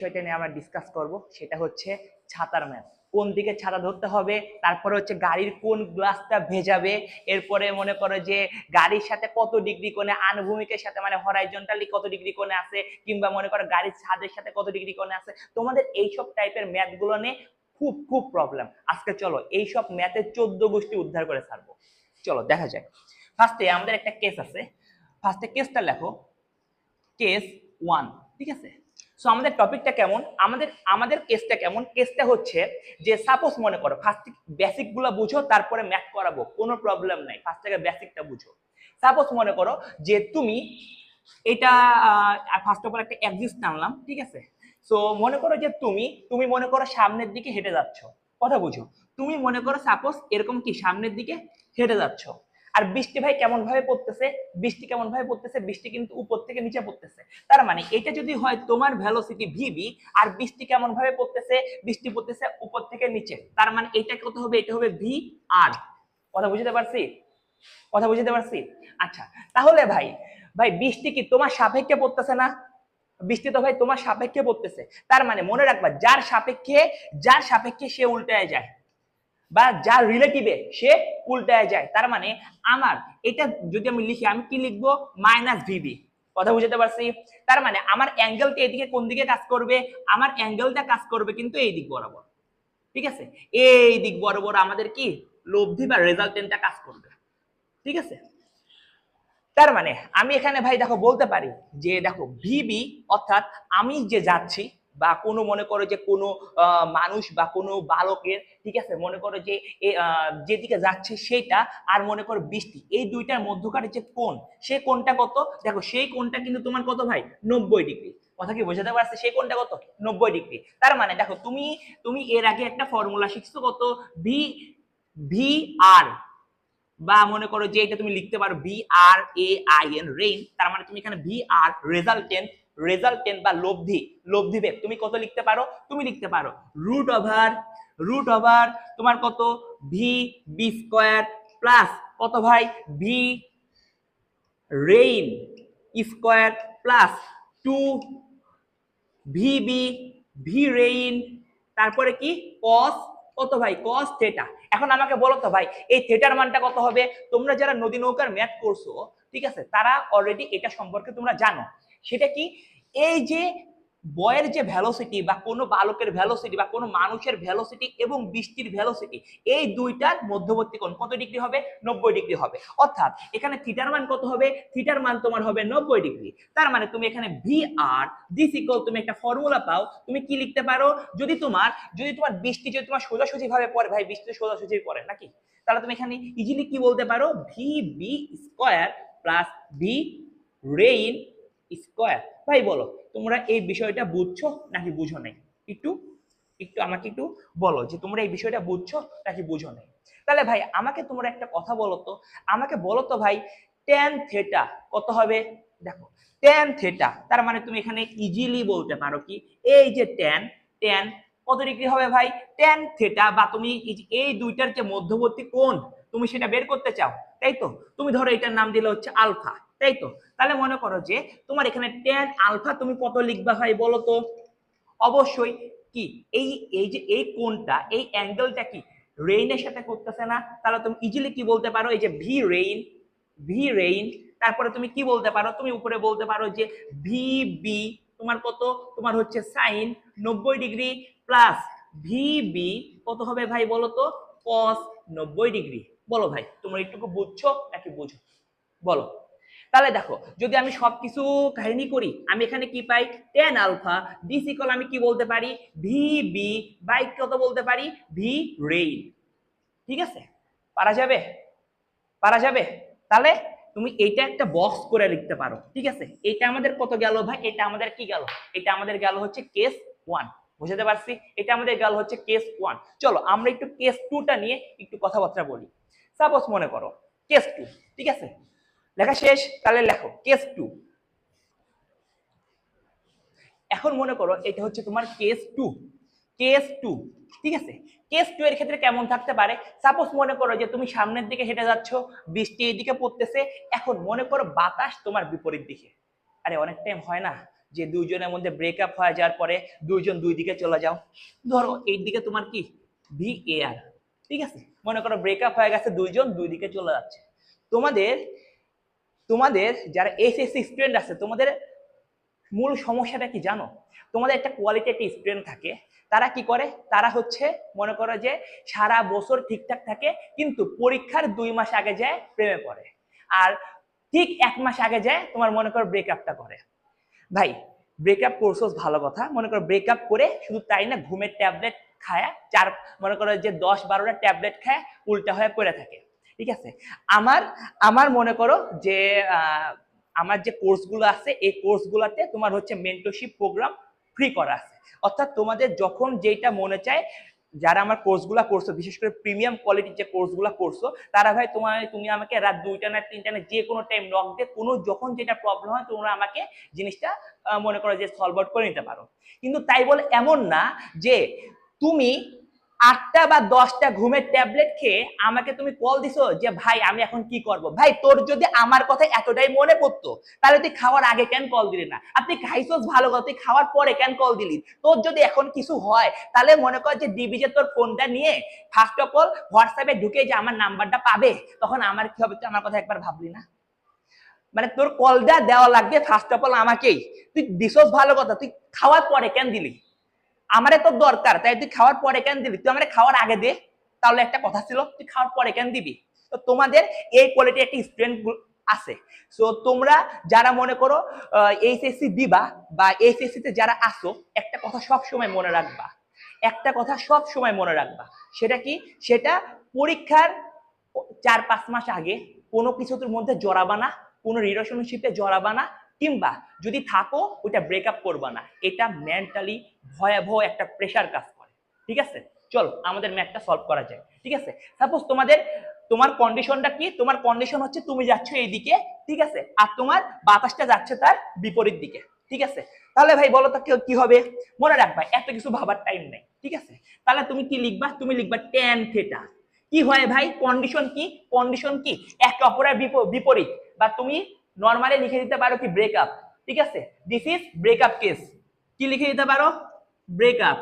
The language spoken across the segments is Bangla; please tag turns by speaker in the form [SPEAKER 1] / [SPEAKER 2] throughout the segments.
[SPEAKER 1] বিষয়টা নিয়ে আমরা ডিসকাস করব, সেটা হচ্ছে ছাতার ম্যাথ কোন দিকে ছাতা ধরতে হবে, তারপরে হচ্ছে গাড়ির কোন গ্লাসটা ভেজাবে, এরপরে মনে করো যে গাড়ির সাথে কত ডিগ্রি কোণে, আনুভূমিকের সাথে মানে হরাইজন্টালি কত ডিগ্রি কোণে আছে, কিংবা মনে করো গাড়ির ছাদের সাথে কত ডিগ্রি কোণে আছে, তোমাদের এইসব টাইপের ম্যাথগুলো নিয়ে খুব খুব প্রবলেম আজকে চলো, এইসব ম্যাথের চোদ্দ গোষ্ঠী উদ্ধার করে ছাড়বো। চলো, দেখা যাক। ফার্স্টে আমাদের একটা কেস আছে। ফার্স্টে কেসটা লেখো। কেস ওয়ান ঠিক আছে? সো আমাদের টপিকটা কেমন? আমাদের আমাদের কেসটা কেমন? কেসটা হচ্ছে যে সাপোজ মনে করো ফার্স্ট বেসিকগুলো বুঝো, তারপরে ম্যাথ করাবো, কোনো প্রবলেম নাই। ফার্স্ট থেকে বেসিকটা বুঝো। সাপোজ মনে করো যে, তুমি এটা ফার্স্ট অফ অল একটা এক্সিস্ট আনলাম, ঠিক আছে? সো মনে করো যে, তুমি তুমি মনে করো সামনের দিকে হেঁটে যাচ্ছ। কথা বুঝো। তুমি মনে করো সাপোজ এরকম কি, সামনের দিকে হেঁটে যাচ্ছ। আর বৃষ্টি ভাই কেমন ভাবে পড়তেছে? বৃষ্টি কেমন ভাবে পড়তেছে? বৃষ্টি কিন্তু উপর থেকে নিচে পড়তেছে। তার মানে এটা যদি হয় তোমার ভ্যালোসিটি ভিবি আর বৃষ্টি কেমন ভাবে পড়তেছে? বৃষ্টি পড়তেছে উপর থেকে নিচে। তার মানে এটা কত হবে? এটা হবে ভি আর কথা বুঝতে পারছি? কথা বুঝতে পারছি? আচ্ছা তাহলে ভাই ভাই বৃষ্টি কি তোমার সাপেক্ষে পড়তেছে না? বৃষ্টি তো ভাই তোমার সাপেক্ষে পড়তেছে। তার মানে মনে রাখবা, যার সাপেক্ষে যার সাপেক্ষে সে উল্টায় যায়। বা যার রিলেটিভে সে উল্টায় যায়। তার মানে আমার, এটা যদি আমি লিখি, আমি কি লিখব? মাইনাস ভিবি কথা বুঝতে পারছি? তার মানে আমার অ্যাঙ্গেলটা এদিকে কোন দিকে কাজ করবে? আমার অ্যাঙ্গেলটা কাজ করবে কিন্তু এই দিক বরাবর। ঠিক আছে? এই দিক বরাবর আমাদের কি? লব্ধি বা রেজাল্টেন্টটা কাজ করবে। ঠিক আছে? তার মানে আমি এখানে ভাই দেখো বলতে পারি যে দেখো ভিবি অর্থাৎ আমি যে যাচ্ছি বা কোনো মনে করো যে কোনো মানুষ বা কোনো বালকের, ঠিক আছে? মনে করো যে যেদিকে যাচ্ছে সেটা আর মনে করো বৃষ্টি। এই দুইটার মধ্যকার যে কোণ, সে কোণটা কত? দেখো, সেই কোণটা কিন্তু তোমার কত ভাই? নব্বই ডিগ্রি। কথা কি বোঝাতে পারছে? সেই কোণটা কত? নব্বই ডিগ্রি। তার মানে দেখো, তুমি তুমি এর আগে একটা ফর্মুলা শিখছো কত? ভি ভি আর বা মনে করো যে এটা তুমি লিখতে পারো V R A I N rain তার মানে তুমি এখানে ভি আর রেজাল্টেন্ট রেজাল্টেন্ট বা লব্ধি লব্ধি বেগ তুমি কত লিখতে পারো? তুমি লিখতে পারো। রুট ওভার রুট ওভার তোমার কত? ভি বি স্কোয়ার প্লাস কত ভাই? V rain square plus two V B V rain তারপরে কি? কস কত ভাই? কস থেটা এখন আমাকে বলো তো ভাই, এই থেটার মানটা কত হবে? তোমরা যারা নদী নৌকার ম্যাথ করছ, ঠিক আছে? তারা অলরেডি এটা সম্পর্কে তোমরা জানো। সেটা কি? এই যে বয়ের যে ভ্যালোসিটি বা কোনো বালকের ভ্যালোসিটি বা কোনো মানুষের ভ্যালোসিটি এবং বৃষ্টির ভ্যালোসিটি এই দুইটার মধ্যবর্তী কোণ কত ডিগ্রি হবে? নব্বই ডিগ্রি হবে। অর্থাৎ এখানে থিটার মান কত হবে? থিটার মান তোমার হবে নব্বই ডিগ্রি। তার মানে তুমি এখানে ভি আর দিস ইকুয়াল তুমি একটা ফর্মুলা পাও, তুমি কি লিখতে পারো? যদি তোমার যদি তোমার বৃষ্টি, যদি তোমার সোজাসুজি ভাবে পড়ে, ভাই বৃষ্টি সোজাসুজি পড়ে, নাকি? তাহলে তুমি এখানে ইজিলি কি বলতে পারো? V B square plus V rain square ভাই, বলো, তোমরা এই বিষয়টা বুঝছ নাকি বুঝো নাই? একটু একটু আমাকে একটু বলো যে তোমরা এই বিষয়টা বুঝছ নাকি বুঝো নাই? তাহলে ভাই, আমাকে তোমরা একটা কথা বলো তো। আমাকে বলো তো ভাই টেন থেটা কত হবে? দেখো টেন থেটা তার মানে তুমি এখানে ইজিলি বলতে পারো কি, এই যে টেন টেন কত ডিগ্রি হবে ভাই? টেন থেটা বা তুমি এই দুইটার যে মধ্যবর্তী কোণ, তুমি সেটা বের করতে চাও, তাই তো? তুমি ধরো এটার নাম দিলে হচ্ছে আলফা তাই তো তাহলে মনে করো যে তোমার এখানে টেন আলফা তুমি কত লিখবা ভাই বলো তো? অবশ্যই কি? এই এই যে, এই কোণটা, এই অ্যাঙ্গেলটা কি? রেইনের সাথে করতেছে না? তাহলে তুমি ইজিলি কি বলতে পারো? এই যে ভি রেইন ভি রেইন তারপরে তুমি কি বলতে পারো? তুমি উপরে বলতে পারো যে ভি বি তোমার কত? তোমার হচ্ছে সাইন নব্বই ডিগ্রি প্লাস ভি বি কত হবে ভাই বলো তো? কস নব্বই ডিগ্রি। বলো ভাই, তোমরা একটুকু বুঝছ নাকি বুঝো? বলো। তাহলে দেখো, যদি আমি সবকিছু কাহিনী করি, আমি এখানে কি পাই? টেন আলফা দিস ইকল আমি কি বলতে পারি? ভি বি বাই কত বলতে পারি? ভি রেইন ঠিক আছে? পারা যাবে? পারা যাবে? তাহলে তুমি এইটা একটা বক্স করে লিখতে পারো, ঠিক আছে? এটা আমাদের কত গেল ভাই? এটা আমাদের কি গেল? এটা আমাদের গেল হচ্ছে কেস ওয়ান বুঝতে পারছি? এটা আমাদের গেল হচ্ছে কেস ওয়ান চলো, আমরা একটু কেস টুটা নিয়ে একটু কথাবার্তা বলি। সাপোজ মনে করো কেস টু ঠিক আছে? লেখা শেষ, তাহলে লেখো কেস টু এখন মনে করো এটা হচ্ছে তোমার কেস টু কেস টু ঠিক আছে? কেস টু এর ক্ষেত্রে কেমন থাকতে পারে? সাপোজ মনে করো যে তুমি সামনের দিকে হেঁটে যাচ্ছ, বৃষ্টি এইদিকে পড়তেছে, এখন মনে করো বাতাস তোমার বিপরীত দিকে। আরে অনেক টাইম হয় না যে দুইজনের মধ্যে ব্রেকআপ হয়ে যাওয়ার পরে দুইজন দুই দিকে চলে যাও। ধরো এই দিকে তোমার কি? ভি এ আর ঠিক আছে? মনে করো ব্রেকআপ হয়ে গেছে, দুইজন দুই দিকে চলে যাচ্ছে। তোমাদের তোমাদের যারা এসএসসি স্টুডেন্ট আছে, তোমাদের মূল সমস্যাটা কি জানো? তোমাদের একটা কোয়ালিটি স্টুডেন্ট থাকে, তারা কি করে? তারা হচ্ছে মনে করো যে সারা বছর ঠিকঠাক থাকে, কিন্তু পরীক্ষার দুই মাস আগে যায় প্রেমে পড়ে। আর ঠিক এক মাস আগে যায় তোমার মনে করো ব্রেকআপটা করে। ভাই ব্রেকআপ করছ ভালো কথা। মনে করো ব্রেকআপ করে শুধু তাই না, ঘুমের ট্যাবলেট খায়, চার, মনে করো যে দশ বারোটা ট্যাবলেট খায় উল্টা হয়ে পড়ে থাকে। ঠিক আছে? আমার আমার মনে করো যে আমার যে কোর্সগুলো আছে, এই কোর্সগুলোতে তোমার হচ্ছে মেন্টরশিপ প্রোগ্রাম ফ্রি করা আছে। অর্থাৎ তোমাদের যখন যেটা মনে চায়, যারা আমার কোর্সগুলো করছ, বিশেষ করে প্রিমিয়াম কোয়ালিটির যে কোর্সগুলো করছ, তারা ভাই তোমার তুমি আমাকে রাত দুইটা না তিনটা না যে কোনো টাইম নক দিয়ে কোনো যখন যেটা প্রবলেম হয়, তোমরা আমাকে জিনিসটা মনে করো যে সলভ আউট করে নিতে পারো। কিন্তু তাই বলে এমন না যে, তুমি আটটা বা দশটা ঘুমের ট্যাবলেট খেয়ে আমাকে তুমি কল দিছো যে, ভাই, আমি এখন কি করব? ভাই, তোর যদি আমার কথা এতটাই মনে পড়তো, তাহলে তুই খাওয়ার আগে কেন কল দিলি না? আপনি খাইছোস ভালো কথা, তুই খাওয়ার পরে কেন কল দিলি? তোর যদি এখন কিছু হয়, তাহলে মনে কর যে ডিবি যে তোর ফোনটা নিয়ে ফার্স্ট অফ অল হোয়াটসঅ্যাপে ঢুকে যে, আমার নাম্বারটা পাবে। তখন আমার কি হবে? তুই আমার কথা একবার ভাবলি না? মানে তোর কলটা দেওয়া লাগবে ফার্স্ট অফ অল আমাকেই। তুই দিছস ভালো কথা, তুই খাওয়ার পরে কেন দিলি? আমারে তো দরকার, তাই তুই খাওয়ার পরে কেন দিবি? তুই আমার খাওয়ার আগে দে। তাহলে একটা কথা ছিল, তুই খাওয়ার পরে কেন দিবি? তো তোমাদের এই কোয়ালিটি একটা স্টুডেন্ট আছে। সো তোমরা যারা মনে করো এইচএসসি দিবা বা এইচএসসি তে যারা আসো, একটা কথা সব সময় মনে রাখবা। একটা কথা সব সময় মনে রাখবা। সেটা কি? সেটা পরীক্ষার চার পাঁচ মাস আগে কোনো কিছুর মধ্যে জড়াবা না, কোনো রিলেশনশিপে জড়াবা না কিংবা যদি থাকো, ওইটা ব্রেকআপ করবা না। এটা মেন্টালি ভয়াবহ একটা প্রেশার কাজ করে। ঠিক আছে? চলো, আমাদের ম্যাথটা সলভ করা যায় ঠিক আছে? সাপোজ তোমাদের, তোমার কন্ডিশনটা কি? তোমার কন্ডিশন হচ্ছে তুমি যাচ্ছ এইদিকে, ঠিক আছে? আর তোমার বাতাসটা যাচ্ছে তার বিপরীত দিকে। ঠিক আছে? তাহলে ভাই, বলো তো কি- হবে? মনে রাখবা, এত কিছু ভাবার টাইম নেই। ঠিক আছে? তাহলে তুমি কি লিখবা? তুমি লিখবা ট্যান থেটা কি হয় ভাই? কন্ডিশন কি? কন্ডিশন কি? একে অপরের বিপ- বিপরীত। বা তুমি নর্মালি লিখে দিতে পারো কি ব্রেকআপ ঠিক আছে? দিস ইজ ব্রেকআপ কেস কি লিখে দিতে পারো? ব্রেকআপ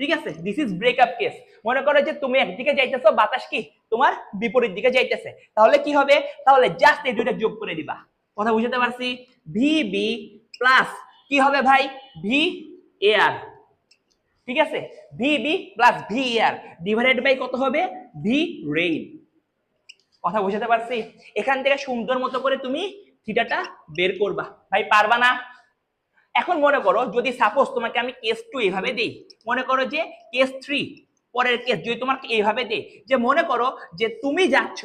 [SPEAKER 1] ঠিক আছে? দিস ইজ ব্রেকআপ কেস মনে করো যে তুমি একদিকে যাইতেছো, বাতাস কি? তোমার বিপরীত দিকে যাইতেছে। তাহলে কি হবে? তাহলে জাস্ট এই দুইটা যোগ করে দিবা। কথা বুঝতে পারছি? ভি বি প্লাস কি হবে ভাই? ভি এ আর ঠিক আছে? V B plus V R divided by কত হবে? ভি রেইন কথা বুঝতে পারছি? এখান থেকে সুন্দর মতো করে তুমি থিটাটা বের করবা। ভাই, পারবা না? এখন মনে করো, যদি সাপোজ তোমাকে আমি কেস টু এভাবে দিই, মনে করো যে কেস থ্রি পরের কেস যদি তোমাকে এইভাবে দেই যে মনে করো যে তুমি যাচ্ছ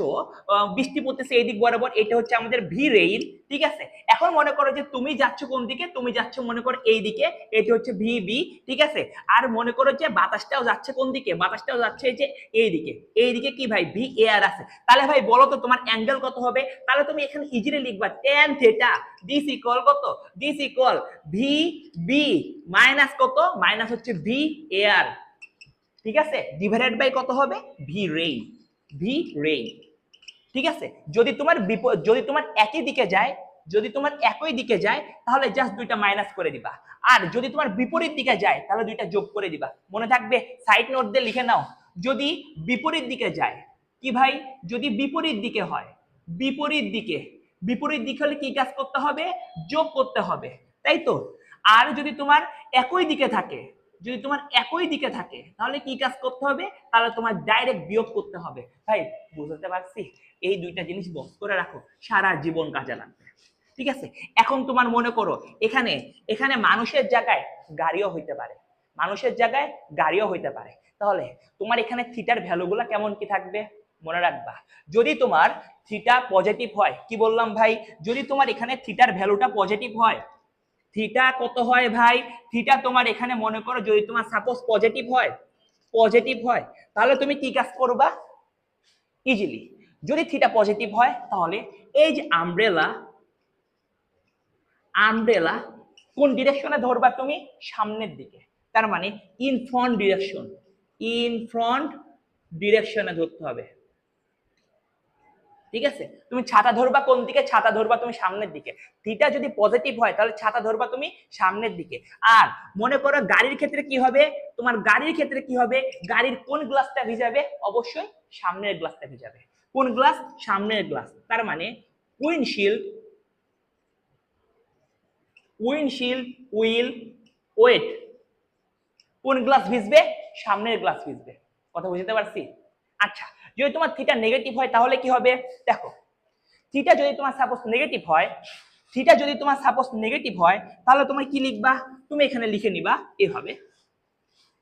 [SPEAKER 1] বৃষ্টি পড়তেছে এই দিক বরাবর, এটা হচ্ছে আমাদের ভি রেইন ঠিক আছে? এখন মনে করো যে তুমি যাচ্ছ কোন দিকে, তুমি যাচ্ছ মনে করো এই দিকে এটি হচ্ছে ভি বি ঠিক আছে? আর মনে করো যে বাতাসটাও যাচ্ছে কোন দিকে? বাতাসটাও যাচ্ছে যে এই দিকে এই দিকে কি ভাই? ভি এয়ার আছে। তাহলে ভাই বলো তো তোমার অ্যাঙ্গেল কত হবে? তাহলে তুমি এখানে ইজিলি লিখবা টেন থেটা দিস ইকুয়াল কত? This equal V B minus কত? মাইনাস হচ্ছে ভি এয়ার ঠিক আছে? ডিভাইডেড বাই কত হবে? ভি রেইন ভি রেইন ঠিক আছে? যদি তোমার যদি তোমার একই দিকে যায়, যদি তোমার একই দিকে যায়, তাহলে জাস্ট দুইটা মাইনাস করে দিবা। আর যদি তোমার বিপরীত দিকে যায়, তাহলে দুইটা যোগ করে দিবা। মনে থাকবে? সাইড নোট দিয়ে লিখে নাও। যদি বিপরীত দিকে যায়, কি ভাই? যদি বিপরীত দিকে হয়, বিপরীত দিকে। বিপরীত দিকে হলে কি কাজ করতে হবে? যোগ করতে হবে। তাই তো? আর যদি তোমার একই দিকে থাকে যদি তোমার একই দিকে থাকে, তাহলে কি কাজ করতে হবে? তাহলে তোমার ডাইরেক্ট বিয়োগ করতে হবে। ভাই, বুঝতে পারছি? এই দুইটা জিনিস বস করে রাখো, সারা জীবন কাজে লাগবে। ঠিক আছে? এখন তোমার মনে করো, এখানে এখানে মানুষের জায়গায় গাড়িও হইতে পারে। মানুষের জায়গায় গাড়িও হইতে পারে। তাহলে তোমার এখানে থিটার ভ্যালুগুলো কেমন কি থাকবে? মনে রাখবা। যদি তোমার থিটা পজিটিভ হয়, কি বললাম ভাই? যদি তোমার এখানে থিটার ভ্যালুটা পজিটিভ হয় থিটা কত হয় ভাই? থিটা তোমার এখানে মনে করো যদি তোমার সাপোজ পজিটিভ হয় পজিটিভ হয়, তাহলে তুমি কি কাজ করবা? ইজিলি যদি থিটা পজিটিভ হয়, তাহলে এই যে আমব্রেলা আমব্রেলা কোন ডিরেকশনে ধরবা তুমি? সামনের দিকে। তার মানে in front direction in front ডিরেকশনে ধরতে হবে। ঠিক আছে? তুমি ছাতা ধরবা কোন দিকে? ছাতা ধরবা তুমি সামনের দিকে। থিটা যদি পজিটিভ হয়, তাহলে ছাতা ধরবা তুমি সামনের দিকে। আর মনে করো গাড়ির ক্ষেত্রে কি হবে? তোমার গাড়ির ক্ষেত্রে কি হবে? গাড়ির কোন গ্লাসটা ভিজাবে? অবশ্যই সামনের গ্লাসটা ভিজাবে। কোন গ্লাস সামনের গ্লাস তার মানে উইন্ডশিল্ড উইন্ডশিল্ড উইল ওয়েট কোন গ্লাস ভিজবে? সামনের গ্লাস ভিজবে। কথা বুঝতে পারছি? আচ্ছা যদি তোমার থিটা নেগেটিভ হয়, তাহলে কি হবে? দেখো থিটা যদি তোমার সাপোজ নেগেটিভ হয় থিটা যদি তোমার সাপোজ নেগেটিভ হয়, তাহলে তুমি কি লিখবা? তুমি এখানে লিখে নিবা এভাবে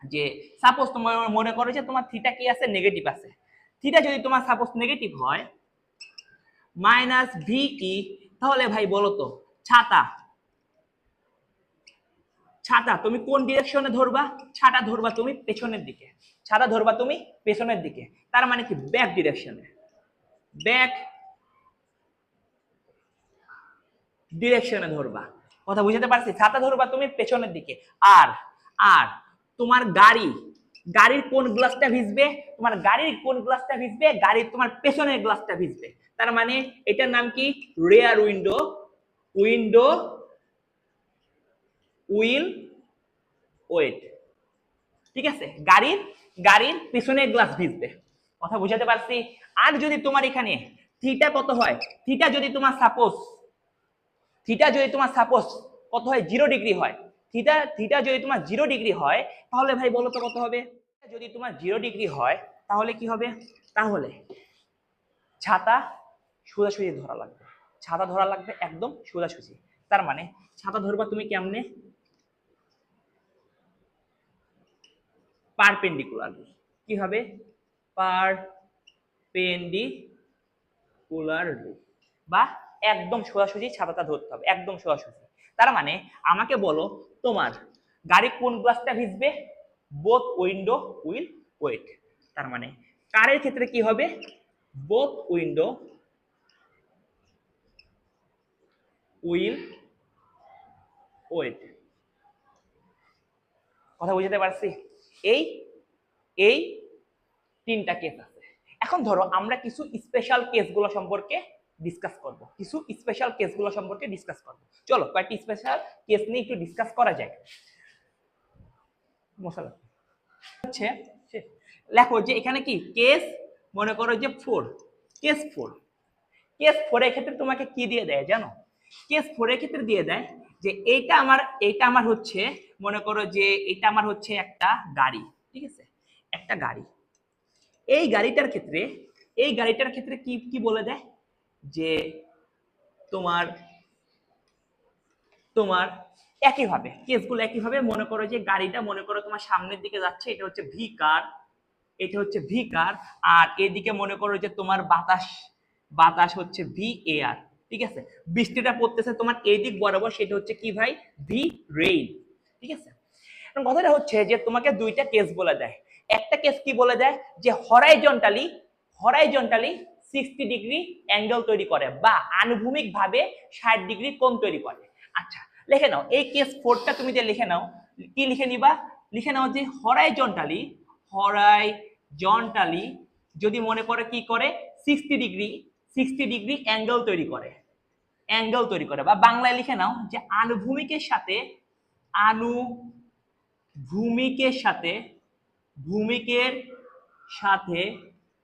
[SPEAKER 1] যে সাপোজ তোমার মনে করো যে তোমার থিটা কি আছে? নেগেটিভ আছে। থিটা যদি তোমার সাপোজ নেগেটিভ হয় মাইনাস ভিই তাহলে ভাই বলো তো, ছাতা। ছাতা, তুমি কোন ডিরেকশনে ধরবা? ছাতা ধরবা তুমি পেছনের দিকে। ছাতা ধরবা তুমি পেছনের দিকে। তার মানে কি? ব্যাক ডিরেকশনে ব্যাক ডিরেকশনে ধরবা। কথা বুঝাতে পারছি? ছাতা ধরবা তুমি পেছনের দিকে। আর আর তোমার গাড়ি, গাড়ির কোন গ্লাসটা ভিজবে? তোমার গাড়ির কোন গ্লাসটা ভিজবে? গাড়ির তোমার পেছনের গ্লাসটা ভিজবে। তার মানে এটার নাম কি? Rear window window will wet ঠিক আছে? গাড়ির গাড়ির পিছনের গ্লাস ভিজবে। কথা বুঝাতে পারছি? আর যদি তোমার এখানে থিটা কত হয়? থিটা যদি তোমার সাপোজ থিটা যদি তোমার সাপোজ কত হয়? জিরো ডিগ্রি হয়। থিটা থিটা যদি তোমার জিরো ডিগ্রি হয়, তাহলে ভাই বলো তো কত হবে? যদি তোমার জিরো ডিগ্রি হয়, তাহলে কি হবে? তাহলে ছাতা সোজাসুজি ধরা লাগবে। ছাতা ধরা লাগবে একদম সোজাসুজি। তার মানে ছাতা ধরবা তুমি কেমনে? পারপেন্ডিকুলারলি কি হবে? পারপেন্ডিকুলারলি বা একদম সোজাসুজি ছাতাটা ধরতে হবে, একদম সোজাসুজি। তার মানে আমাকে বলো তোমার গাড়ি কোন গ্লাসটা ভিজবে? বোথ উইন্ডো উইল ওয়েট তার মানে কারের ক্ষেত্রে কি হবে? বোথ উইন্ডো উইল ওয়েট কথা বুঝতে পারছি? এই এই তিনটা কেস আছে। এখন ধরো আমরা কিছু স্পেশাল কেসগুলো সম্পর্কে ডিসকাস করব। কিছু স্পেশাল কেসগুলো সম্পর্কে ডিসকাস করব। চলো কয়েকটি স্পেশাল কেস নিয়ে একটু ডিসকাস করা যায় মশলা। হচ্ছে, লেখো যে এখানে কি? কেস মনে করো যে ফোর কেস ফোর কেস ফোরের ক্ষেত্রে তোমাকে কি দিয়ে দেয় জানো? কেস ফোরের ক্ষেত্রে দিয়ে দেয় যে এইটা আমার এইটা আমার হচ্ছে মনে করো যে এটা আমার হচ্ছে একটা গাড়ি, ঠিক আছে? একটা গাড়ি। এই গাড়িটার ক্ষেত্রে, এই গাড়িটার ক্ষেত্রে কি কি বলে দেয়? যে তোমার তোমার একইভাবে, কেসগুলো একইভাবে মনে করো যে গাড়িটা মনে করো তোমার সামনের দিকে যাচ্ছে, এটা হচ্ছে ভি কার এটা হচ্ছে ভি কার আর এদিকে মনে করো যে তোমার বাতাস বাতাস হচ্ছে ভি এয়ার ঠিক আছে? বৃষ্টিটা পড়তেছে তোমার এই দিক বরাবর, সেটা হচ্ছে কি ভাই? ভি রেইন ঠিক আছে? কথাটা হচ্ছে যে তোমাকে দুইটা কেস বলে দেয়। একটা কেস কি বলে দেয়? যে horizontally horizontally sixty degree angle তৈরি করে বা আনুভূমিকভাবে ষাট ডিগ্রি কোণ তৈরি করে। আচ্ছা লিখে নাও। এই কেস ফোরটা তুমি যে লিখে নাও, কি লিখে নিবা? লিখে নাও যে হরাইজন্টালি হরাইজন্টালি যদি মনে করে কি করে? Sixty degree sixty degree angle তৈরি করে। অ্যাঙ্গেল তৈরি করে বা বাংলায় লিখে নাও যে আনুভূমিকের সাথে আনুভূমিকের সাথে, ভূমিকের সাথে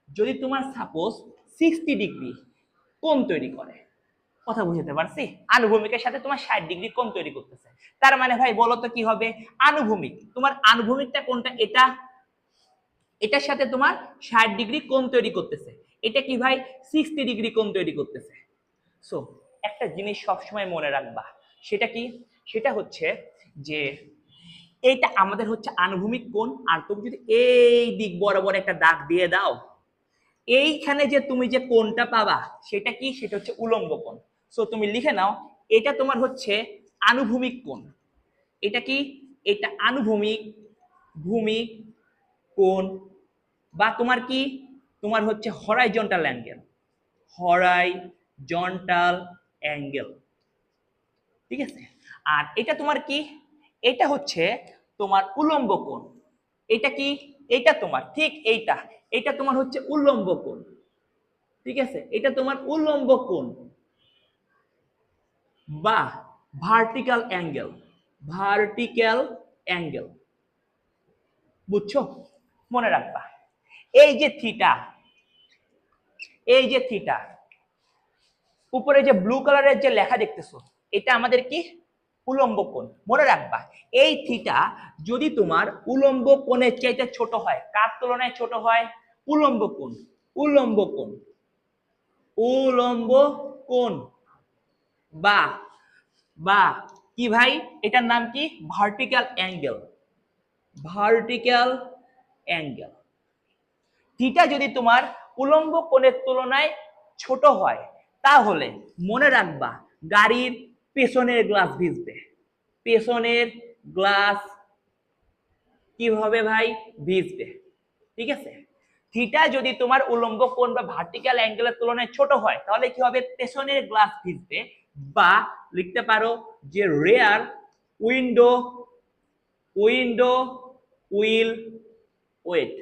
[SPEAKER 1] যদি তোমার সাপোজ সিক্সটি ডিগ্রি কোণ তৈরি করে, কথা বুঝতে পারছি? আনুভূমিকের সাথে তোমার ষাট ডিগ্রি কোণ তৈরি করতেছে। তার মানে ভাই বলো তো কি হবে? আনুভূমিক তোমার আনুভূমিকটা কোনটা এটা, এটার সাথে তোমার ষাট ডিগ্রি কোণ তৈরি করতেছে। এটা কি ভাই? সিক্সটি ডিগ্রি কোণ তৈরি করতেছে। সো একটা জিনিস সবসময় মনে রাখবা। সেটা কি? সেটা হচ্ছে যে এইটা আমাদের হচ্ছে আনুভূমিক কোণ। আর তুমি যদি এই দিক বরাবর একটা দাগ দিয়ে দাও, এইখানে যে তুমি যে কোণটা পাবা, সেটা কি? সেটা হচ্ছে উলম্ব কোণ। সো তুমি লিখে নাও, এটা তোমার হচ্ছে আনুভূমিক কোণ। এটা কি? এটা আনুভূমিক ভূমিক কোণ। বা তোমার কি? তোমার হচ্ছে হরাইজন্টাল অ্যাঙ্গেল হরাইজন্টাল অ্যাঙ্গেল ঠিক আছে? আর এটা তোমার কি? এটা হচ্ছে তোমার উলম্ব কোণ। এটা কি? এটা তোমার, ঠিক এইটা। এটা তোমার হচ্ছে উল্লম্ব কোণ। ঠিক আছে? এটা তোমার উল্লম্ব কোণ বা ভার্টিক্যাল অ্যাঙ্গেল ভার্টিক্যাল অ্যাঙ্গেল বুঝছ? মনে রাখবা। এই যে থিটা এই যে থিটা উপরে যে ব্লু কালারের যে লেখা দেখতেছো, এটা আমাদের কি? উলম্ব কোণ। মনে রাখবা, এই থিটা যদি তোমার উলম্ব কোণের চাইতে ছোট হয়, কার তুলনায় ছোট হয়? উলম্ব কোণ উলম্ব কোণ উলম্ব কোণ। বা বা, কি ভাই? এটার নাম কি? Vertical angle vertical angle theta যদি তোমার উলম্ব কোণের তুলনায় ছোট হয়, তাহলে মনে রাখবা, গাড়ির পেছনের গ্লাস ভিজবে। পেছনের গ্লাস কীভাবে ভাই? ভিজবে। ঠিক আছে? থিটা যদি তোমার উলম্ব কোণ বা ভার্টিক্যাল অ্যাঙ্গেলের তুলনায় ছোট হয়, তাহলে কি হবে? পেছনের গ্লাস ভিজবে বা লিখতে পারো যে rear window window will wet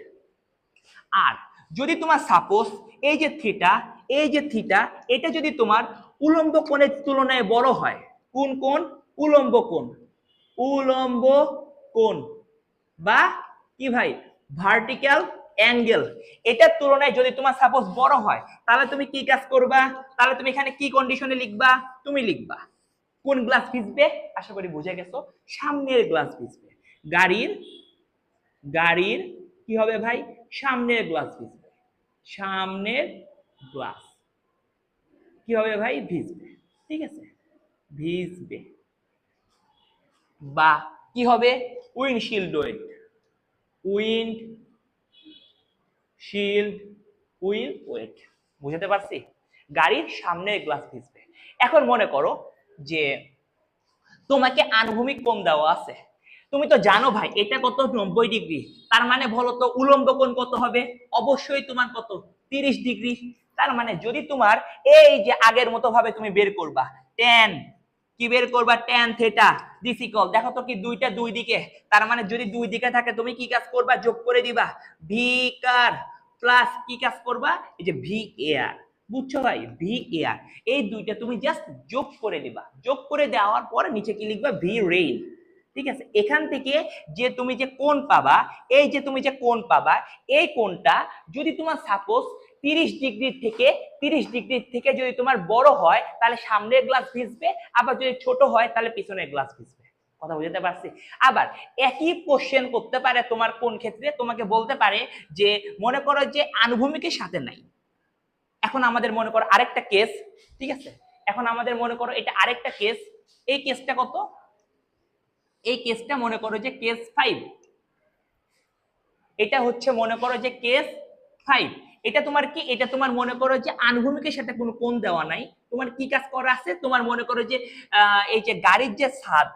[SPEAKER 1] আর যদি তোমার সাপোজ এই যে থিটা এই যে থিটা এটা যদি তোমার উলম্ব কোণের তুলনায় বড় হয় কোন কোন? উলম্ব কোণ উলম্ব কোণ বা কি ভাই? ভার্টিক্যাল অ্যাঙ্গেল এটার তুলনায় যদি তোমার সাপোজ বড় হয়, তাহলে তুমি কি কাজ করবা? তাহলে তুমি এখানে কি কন্ডিশনে লিখবা? তুমি লিখবা। কোন গ্লাস ভিজবে? আশা করি বুঝে গেছো। সামনের গ্লাস ভিজবে। গাড়ির গাড়ির কি হবে ভাই? সামনের গ্লাস ভিজবে। সামনের গ্লাস কি হবে ভাই? ভিজবে। ঠিক আছে? ভিজবে। বা কি হবে? Windshield wet. Windshield will wet. বুঝতে পারছি? গাড়ির সামনের গ্লাস ভিজবে। এখন মনে করো যে তোমাকে আনুভূমিক কোণ দেওয়া আছে। তুমি তো জানো ভাই, এটা কত? নব্বই ডিগ্রি। তার মানে বলো তো, উলম্ব কোণ কত হবে? অবশ্যই তোমার কত? তিরিশ ডিগ্রি। তার মানে যদি তোমার এই যে আগের মতো ভাবে তুমি বের করবা টেন কি বের করবা? টেন থেটা ডিসিকল দেখো তো কি দুইটা দুই দিকে। তার মানে যদি দুই দিকে থাকে, তুমি কি কাজ করবা? যোগ করে দিবা। ভি কার প্লাস কি কাজ করবা? এই যে ভি এয়ার বুঝছ ভাই? ভি এয়ার এই দুইটা তুমি জাস্ট যোগ করে দিবা। যোগ করে দেওয়ার পরে নিচে কি লিখবা? ভি রেইন ঠিক আছে? এখান থেকে যে তুমি যে কোণ পাবা, এই যে তুমি যে কোণ পাবা, এই কোণটা যদি তোমার সাপোজ তিরিশ ডিগ্রি থেকে, তিরিশ ডিগ্রি থেকে যদি তোমার বড় হয়, তাহলে সামনের গ্লাস ভিজবে, আবার যদি ছোট হয়, তাহলে পিছনের গ্লাস ভিজবে। কথা বুঝতে পারছি? আবার একই কোশ্চেন করতে পারে তোমার কোন ক্ষেত্রে? তোমাকে বলতে পারে যে, মনে করো যে আনুভূমিকের সাথে নাই। এখন আমাদের মনে করো আরেকটা কেস ঠিক আছে? এখন আমাদের মনে করো এটা আরেকটা কেস এই কেসটা কত? এই কেসটা মনে করো যে কেস ফাইভ এটা হচ্ছে মনে করো যে কেস ফাইভ এটা তোমার কি, এটা তোমার মনে করো যে আনুভূমিকের সাথে কোনো কোণ দেওয়া নাই। তোমার কি কাজ করা আছে? তোমার মনে করো যে এই যে গাড়ির যে ছাদ,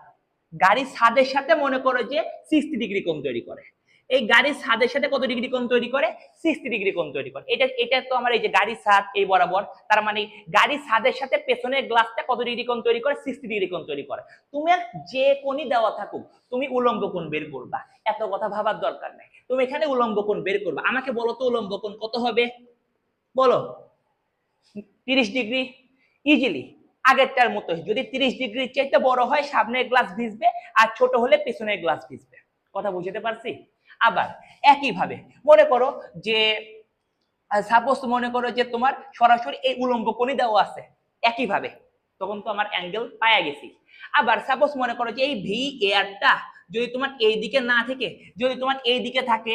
[SPEAKER 1] গাড়ির ছাদের সাথে মনে করো যে সিক্সটি ডিগ্রি কোণ তৈরি করে। এই গাড়ির ছাদের সাথে কত ডিগ্রি কোণ তৈরি করে? সিক্সটি ডিগ্রি কোণ তৈরি করে। এটা এটা তো আমার এই যে গাড়ির ছাদ, এই বরাবর। তার মানে গাড়ির ছাদের সাথে পেছনের গ্লাসটা কত ডিগ্রি কোণ তৈরি করে? সিক্সটি ডিগ্রি কোণ তৈরি করে। তোমার যে কোণই দেওয়া থাকুক, তুমি উলম্ব কোণ বের করবা। এত কথা ভাবার দরকার নাই। তুমি এখানে উলম্ব বের করবা। আমাকে বলো তো উলম্ব কোণ কত হবে? বলো। তিরিশ ডিগ্রি? ইজিলি আগেরটার মতো যদি তিরিশ ডিগ্রির চাইতে বড় হয়, সামনের গ্লাস ভিজবে, আর ছোট হলে পেছনের গ্লাস ভিজবে। কথা বুঝতে পারছি? আবার একইভাবে মনে করো যে সাপোজ মনে করো যে তোমার সরাসরি এই উলম্ব দেওয়া আছে। একইভাবে। তখন তো আমার অ্যাঙ্গেল পায়া গেছি। আবার সাপোজ মনে করো যে এই ভি এয়ারটা যদি তোমার এই দিকে না থেকে, যদি তোমার এই দিকে থাকে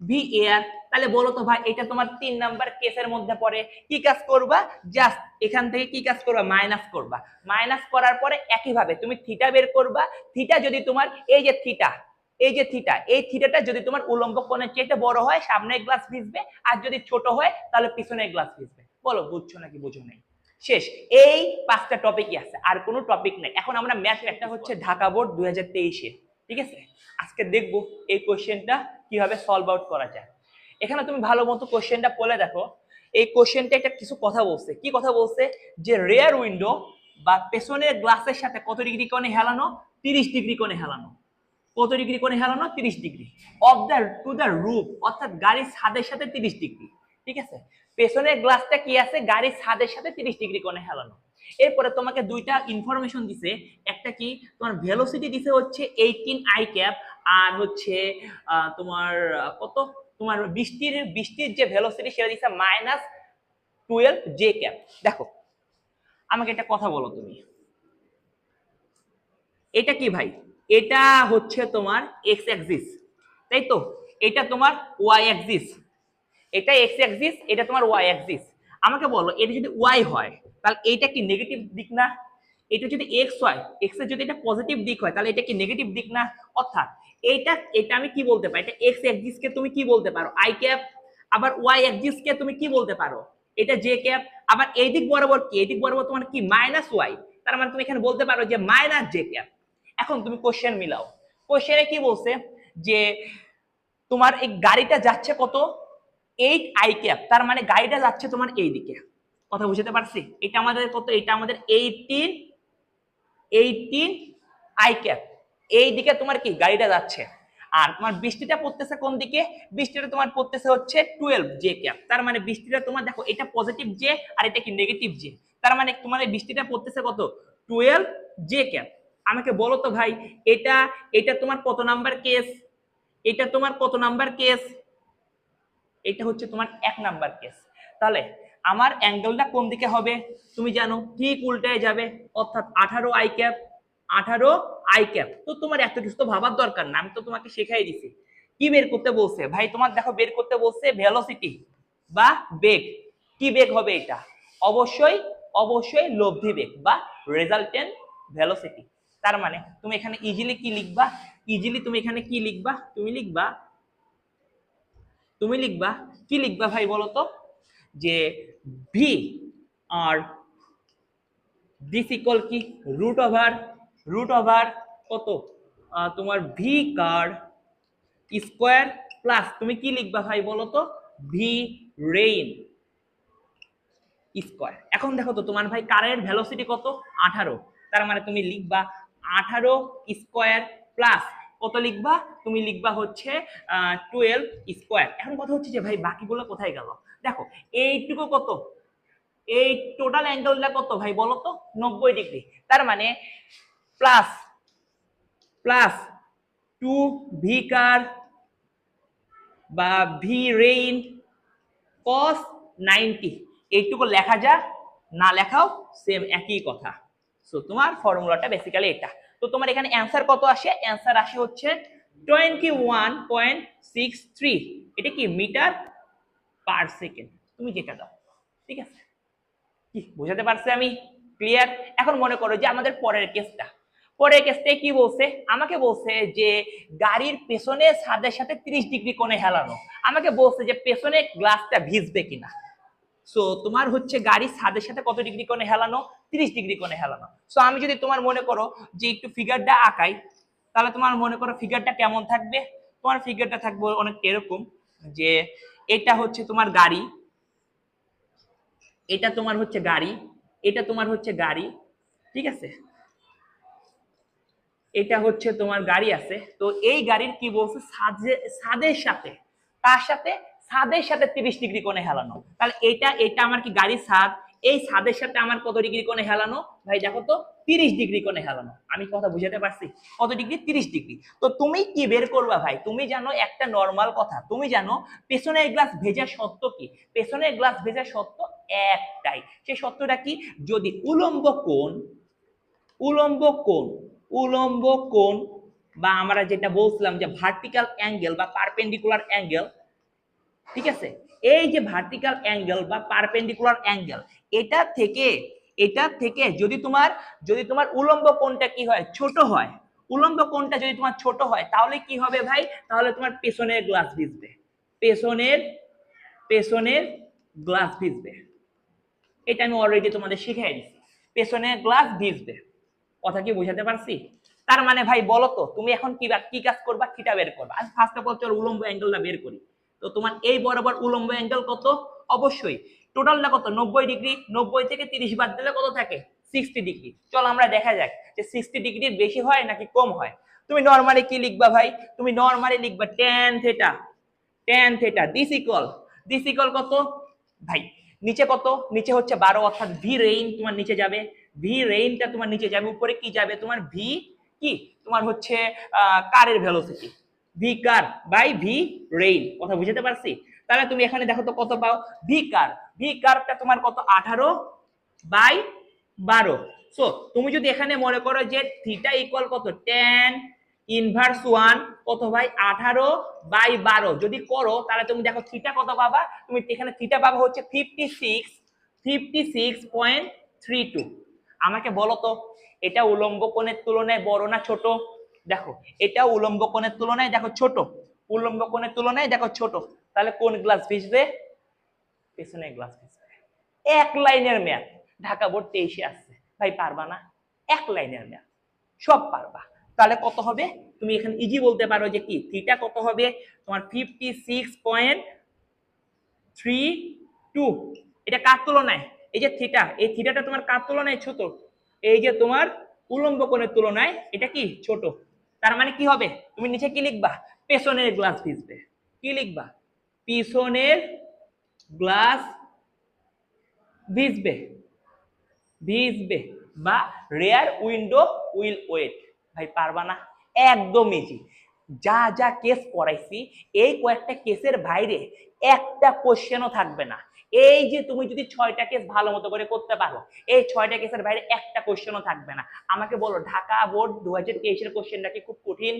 [SPEAKER 1] ভি এয়ার তাহলে বলো তো ভাই, এটা তোমার তিন নাম্বার কেসের মধ্যে পড়ে। কি কাজ করবা? জাস্ট এখান থেকে কি কাজ করবা? মাইনাস করবা। মাইনাস করার পরে একইভাবে তুমি থিটা বের করবা। থিটা যদি তোমার এই যে থিটা এই যে থিটা এই থিটাটা যদি তোমার উলম্ব কোণের চেয়ে বড় হয়, সামনের গ্লাস ভিজবে। আর যদি ছোট হয়, তাহলে পিছনের গ্লাস ভিজবে। বলো, বুঝছ নাকি বুঝো নাই? শেষ। এই পাঁচটা টপিকই আছে, আর কোনো টপিক নেই। এখন আমরা ম্যাথ একটা হচ্ছে ঢাকা বোর্ড দুই হাজার তেইশে, ঠিক আছে? আজকে দেখব এই কোশ্চেনটা কীভাবে সলভ আউট করা যায়। এখানে তুমি ভালো মতো কোশ্চেনটা পড়ে দেখো। এই কোশ্চেনটা একটা কিছু কথা বলছে। কি কথা বলছে? যে রেয়ার উইন্ডো বা পেছনের গ্লাসের সাথে কত ডিগ্রি কোণে হেলানো? তিরিশ ডিগ্রি কোণে হেলানো। কত ডিগ্রি কোণে হেলানো? তিরিশ degree. Of the to the roof অর্থাৎ গাড়ির ছাদের সাথে তিরিশ ডিগ্রি, ঠিক আছে? পেছনের গ্লাসটা কি আছে? গাড়ির ছাদের সাথে তিরিশ ডিগ্রি কোণে হেলানো। এরপরে তোমাকে দুইটা ইনফরমেশন দিছে। একটা কি? তোমার ভেলোসিটি দিছে হচ্ছে এইটিন আই ক্যাপ আর হচ্ছে তোমার কত? তোমার বৃষ্টির বৃষ্টির যে ভেলোসিটি সেটা দিছে মাইনাস টুয়েলভ জে ক্যাপ দেখো, আমাকে একটা কথা বলো তুমি। এটা কি ভাই? এটা হচ্ছে তোমার এক্স অ্যাক্সিস তাই তো? এটা তোমার ওয়াই অ্যাক্সিস এটা এক্স অ্যাক্সিস এটা তোমার ওয়াই অ্যাক্সিস আমাকে বলো, এটা যদি ওয়াই হয়, তাহলে এইটা কি নেগেটিভ দিক না? এটা যদি এক্স হয় এক্সের যদি এটা পজিটিভ দিক হয়, তাহলে এটা কি নেগেটিভ দিক না? অর্থাৎ এইটা এটা আমি কি বলতে পারি? এটা এক্স অ্যাক্সিস কে তুমি কি বলতে পারো? আই ক্যাপ আবার ওয়াই অ্যাক্সিস কে তুমি কি বলতে পারো? এটা জে ক্যাপ আবার এই দিক বরাবর কি? এই দিক বরাবর তোমার কি? মাইনাস ওয়াই তার মানে তুমি এখানে বলতে পারো যে মাইনাস জে ক্যাপ এখন তুমি কোশ্চেন মিলাও। কোশ্চেনে কি বলছে? যে তোমার এই গাড়িটা যাচ্ছে কত? এইট আই ক্যাপ তার মানে গাড়িটা যাচ্ছে তোমার এই দিকে কথা বুঝতে পারছি? এটা আমাদের কত? এটা আমাদের এইটিন এইটিন আই ক্যাপ এই দিকে তোমার কি? গাড়িটা যাচ্ছে। আর তোমার বৃষ্টিটা পড়তেছে কোন দিকে? বৃষ্টিটা তোমার পড়তেছে হচ্ছে টুয়েলভ জে ক্যাপ তার মানে বৃষ্টিটা তোমার, দেখো, এটা পজিটিভ জে আর এটা কি নেগেটিভ জে তার মানে তোমার বৃষ্টিটা পড়তেছে কত? টুয়েলভ জে ক্যাপ আমাকে বলো তো ভাই, এটা এটা তোমার কত নাম্বার কেস এটা তোমার কত নাম্বার কেস এটা হচ্ছে তোমার এক নাম্বার কেস তাহলে আমার অ্যাঙ্গেলটা কোন দিকে হবে? তুমি জানো, ঠিক উল্টায় যাবে, অর্থাৎ আঠারো আই ক্যাপ আঠারো আই ক্যাপ তো তোমার এত কিছু তো ভাবার দরকার না, আমি তো তোমাকে শেখাই দিছি। কি বের করতে বলছে? ভাই, তোমার দেখো বের করতে বলছে ভেলোসিটি বা বেগ। কি বেগ হবে এটা? অবশ্যই অবশ্যই লব্ধি বেগ বা রেজাল্টেন্ট ভেলোসিটি তার মানে তুমি এখানে ইজিলি কি লিখবা? ইজিলি তুমি এখানে কি লিখবা? তুমি লিখবা তুমি লিখবা, কি লিখবা ভাই বলো তো যে ভি আর দিস ইকুয়াল কি? রুট ওভার রুট ওভার কত? তোমার ভি কার স্কোয়ার প্লাস তুমি কি লিখবা ভাই বলো তো ভি রেইন স্কোয়ার এখন দেখো তো, তোমার ভাই কারের ভ্যালোসিটি কত? আঠারো। তার মানে তুমি লিখবা আঠারো স্কোয়ার প্লাস কত লিখবা? তুমি লিখবা হচ্ছে টুয়েলভ স্কোয়ার এখন কথা হচ্ছে যে, ভাই, বাকিগুলো কোথায় গেল? দেখো, এইটুকু কত? এই টোটাল অ্যাঙ্গেলটা কত, ভাই, বলো তো? নব্বই ডিগ্রি তার মানে plus plus two V car বা ভি রেইন কস নাইনটি এইটুকু লেখা যা, না লেখাও সেম একই কথা। সো তোমার ফর্মুলাটা বেসিক্যালি এটা। তো তোমার এখানে অ্যান্সার কত আসে? অ্যান্সার আসে হচ্ছে twenty one point six three এটা কি? Metre per second. তুমি যেটা দাও। ঠিক আছে? কি? বুঝাতে পারছি আমি? ক্লিয়ার এখন মনে করো যে আমাদের পরের কেসটা পরের কেসটা কি বলছে? আমাকে বলছে যে গাড়ির পেছনে ছাদের সাথে 30 ডিগ্রি কোণে হেলানো। আমাকে বলছে যে পেছনে গ্লাসটা ভিজবে কিনা। সো তোমার হচ্ছে গাড়ির ছাদের সাথে কত ডিগ্রি কোণে হেলানো? 30 ডিগ্রি কোণে হেলানো। সো আমি যদি তোমার মনে করো যে একটু ফিগারটা আঁকাই, তাহলে তোমার মনে করো ফিগারটা কেমন থাকবে? তোমার ফিগারটা থাকবে অনেক এরকম যে এটা হচ্ছে তোমার গাড়ি, এটা তোমার হচ্ছে গাড়ি, এটা তোমার হচ্ছে গাড়ি, ঠিক আছে? এটা হচ্ছে তোমার গাড়ি আছে। তো এই গাড়ির কি বলছে? ছাদের সাথে, তার সাথে ছাদের সাথে তিরিশ ডিগ্রি কোণে হেলানো। তাহলে এটা এটা আমার কি গাড়ির ছাদ? এই ছাদের সাথে আমার কত ডিগ্রি কোণে হেলানো? ভাই, দেখো তো, তিরিশ ডিগ্রি কোণে হেলানো। আমি কথা বুঝাতে পারছি? কত ডিগ্রি? তিরিশ ডিগ্রি। তো তুমি কি বের করবা ভাই? তুমি জানো একটা নর্মাল কথা। তুমি জানো পেছনের গ্লাস ভেজা সত্য কি? পেছনের গ্লাস ভেজা সত্য একটাই। সেই সত্যটা কি? যদি উলম্ব কোণ উলম্ব কোণ উলম্ব কোণ বা আমরা যেটা বলছিলাম যে ভার্টিক্যাল অ্যাঙ্গেল বা পারপেন্ডিকুলার অ্যাঙ্গেল ঠিক আছে? এই যে ভার্টিক্যাল অ্যাঙ্গেল বা পারপেন্ডিকুলার অ্যাঙ্গেল এটা থেকে এটা থেকে যদি তোমার যদি তোমার উলম্ব কোণটা কি হয়? ছোট হয়। উলম্ব কোণটা যদি তোমার ছোট হয়, তাহলে কি হবে ভাই? তাহলে তোমার পেছনের গ্লাস ভিজবে। পেছনের পেছনের গ্লাস ভিজবে। এটা আমি অলরেডি তোমাদের শিখিয়ে দিচ্ছি পেছনের গ্লাস ভিজবে। কথা কি বোঝাতে পারছি? তার মানে ভাই বলো তো, তুমি এখন কি কাজ করবা? কিটা বের করবা। আজ ফার্স্ট অফ অল চলো উলম্ব অ্যাঙ্গেলটা বের করি। তো তোমার এই বরাবর উলম্ব অ্যাঙ্গেল কত? অবশ্যই। টোটালটা কত? নব্বই ডিগ্রি নব্বই থেকে তিরিশ বাদ দিলে কত থাকে? সিক্সটি ডিগ্রি চলো আমরা দেখা যাক যে সিক্সটি ডিগ্রির বেশি হয় নাকি কম হয়। তুমি নর্মালি কি লিখবা ভাই? তুমি নর্মালি লিখবা tan theta tan theta this equal this equal কত? ভাই, নিচে কত? নিচে হচ্ছে বারো, অর্থাৎ ভি রেইন তোমার নিচে যাবে। ভি রেইনটা তোমার নিচে যাবে। উপরে কি যাবে? তোমার ভি কি? তোমার হচ্ছে কারের velocity V car by V rain কথা বুঝতে পারছি? তাহলে তুমি এখানে দেখো তো কত পাও? ভি কার ভি কারটা তোমার কত? আঠারো বাই বারো। সো তুমি যদি এখানে মনে করো যে থিটা ইকুয়াল কত? টেন ইনভার্স ওয়ান কত ভাই? আঠারো বাই বারো। যদি করো, তাহলে তুমি দেখো থিটা কত পাবা? তুমি এখানে থিটা পাবা হচ্ছে fifty six fifty six point three two আমাকে বলো তো, এটা উলম্ব কোণের তুলনায় বড় না ছোট? দেখো, এটা উলম্ব কোণের তুলনায় দেখো ছোট। উলম্ব কোণের তুলনায় দেখো ছোট। তাহলে কোন গ্লাস ভিজবে? পেছনের গ্লাস ভিজবে। এক লাইনের ম্যাথ ঢাকা বোর্ড তেইশে আসছে। ভাই, পারবা না? এক লাইনের ম্যাথ সব পারবা। তাহলে কত হবে? তুমি এখানে ইজি বলতে পারো যে কি? থিটা কত হবে? তোমার fifty six point three two এটা কার তুলনায়? এই যে থিটা এই থিটাটা তোমার কার তুলনায় ছোট? এই যে তোমার উলম্ব কোণের তুলনায় এটা কি? ছোট। তার মানে কি হবে? তুমি নিচে কি লিখবা? পেছনের গ্লাস ভিজবে। কি লিখবা? পিছনের গ্লাস ভিজবে। ভিজবে বা রেয়ার উইন্ডো উইল ওয়েট ভাই, পারবা না? একদম ইজি যা যা কেস পড়াইছি, এই কয়েকটা কেসের বাইরে একটা কোশ্চেনও থাকবে না। এই যে তুমি যদি ছয়টা কেস ভালো মতো করে করতে পারো, এই ছয়টা কেসের বাইরে একটা কোশ্চেনও থাকবে না। আমাকে বলো, ঢাকা বোর্ড দু হাজার তেইশের কোশ্চেনটা কি খুব কঠিন?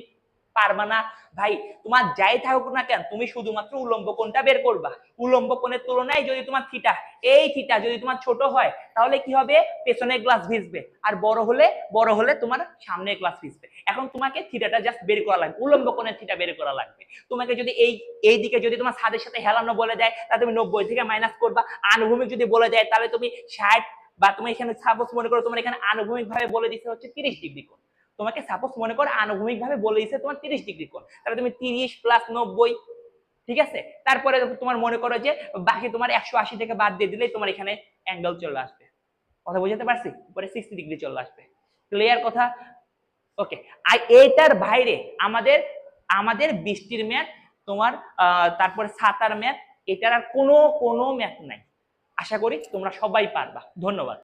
[SPEAKER 1] পারবা না। ভাই, তোমার যাই থাকুক না কেন, তুমি শুধুমাত্র উলম্ব কোণটা বের করবা। উলম্ব কোণের তুলনায় যদি তোমার থিটা এই থিটা যদি তোমার ছোট হয়, তাহলে কি হবে? পেছনের গ্লাস ভিজবে। আর বড় হলে বড় হলে তোমার সামনের গ্লাস ভিজবে। এখন তোমাকে থিটাটা জাস্ট বের করা লাগবে উলম্ব কোণের থিটা বের করা লাগবে। তোমাকে যদি এই এই দিকে যদি তোমার ছাদের সাথে হেলানো বলে দেয়, তাহলে তুমি নব্বই থেকে মাইনাস করবা। আনুভূমিক যদি বলে দেয়, তাহলে তুমি ষাট বা তুমি এখানে সাপোজ মনে করো তোমার এখানে আনুভূমিক ভাবে বলে দিচ্ছে হচ্ছে তিরিশ ডিগ্রি কোণ। তোমাকে সাপোজ মনে করো আনুভূমিক ভাবে বলে দিচ্ছে তোমার তিরিশ ডিগ্রি কোণ। তাহলে তুমি তিরিশ প্লাস নব্বই, ঠিক আছে? তারপরে তোমার মনে করো যে বাকি তোমার একশো আশি থেকে বাদ দিয়ে দিলেই তোমার এখানে অ্যাঙ্গেল চলে আসবে। কথা বুঝতে পারছি? উপরে সিক্সটি ডিগ্রি চলে আসবে। ক্লিয়ার কথা? ওকে আর এটার বাইরে আমাদের আমাদের বৃষ্টির ম্যাথ, তোমার তারপরে সাঁতার ম্যাথ, এটার আর কোনো কোনো ম্যাথ নাই। আশা করি তোমরা সবাই পারবা। ধন্যবাদ।